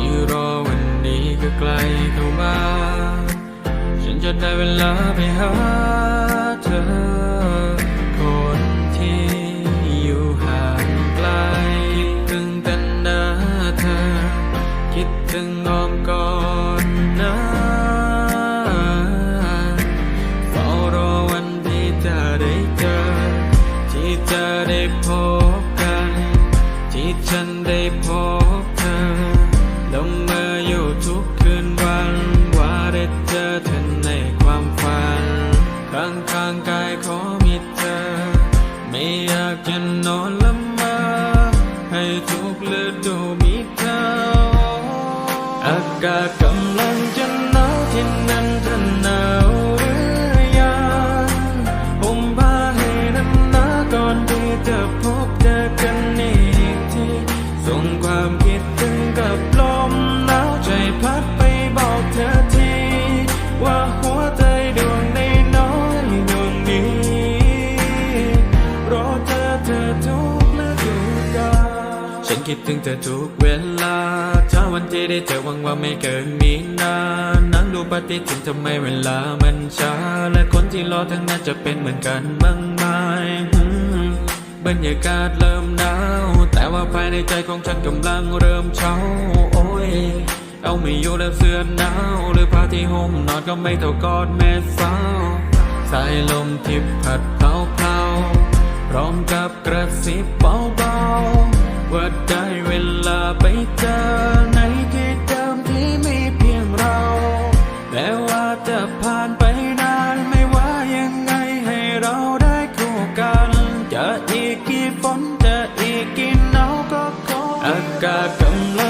ที่รอวันนี้ก็ใกล้เข้ามา ฉันจะได้เวลาไปหาเธอ คนที่อยู่ห่างไกล คิดถึงแต่หน้าเธอ คิดถึงอ้อมกอดนะากจะนอนละมาให้ทุกฤดูมีเธออากาศกำลังจะหนาวที่นั่นเธอหนาวหรือยังผมพาให้น้ำหนาก่อนที่จะพบ ฉันคิดถึงเธอทุกเวลาถ้าวันที่ได้เจอหวังว่าไม่เกินมีนานนั่งดูปฏิทินทำไมเวลามันช้า และคนที่รอทั้งนั้นจะเป็นเหมือนกันบ้างไหมบรรยากาศเริ่มหนาว แต่ว่าภายในใจของฉันกำลังเริ่มเฉาโอ้ย เอาไม่อยู่แล้วเสื้อหนาว หรือผ้าที่ห่มนอนก็ไม่เท่ากอดแม่สาวสายลมที่พัดเผาเผาพร้อมกับกระซิบเบาๆ ออากาศกำลัง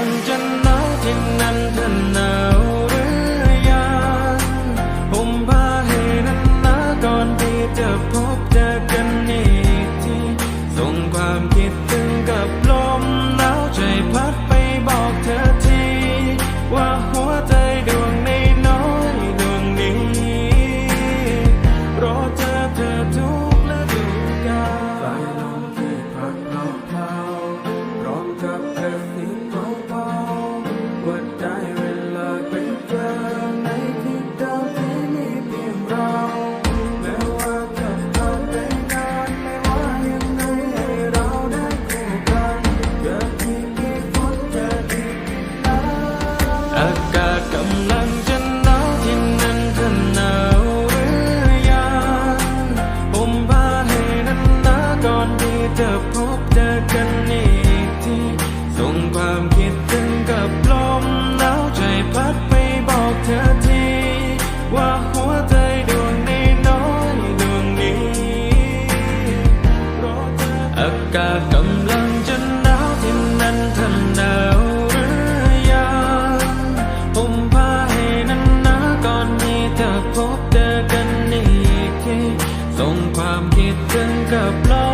อากาศกำลังจะหนาวที่นั่นเธอหนาวหรือยังผมพาให้นั้นนะก่อนที่จะพบเจอกันอีกทีส่งความคิดถึงกับลมหนาวใจพัดไปบอกเธอทีว่าหัวใจดวงนี้น้อยดวงนี้อากาศกำลัง 整个 block。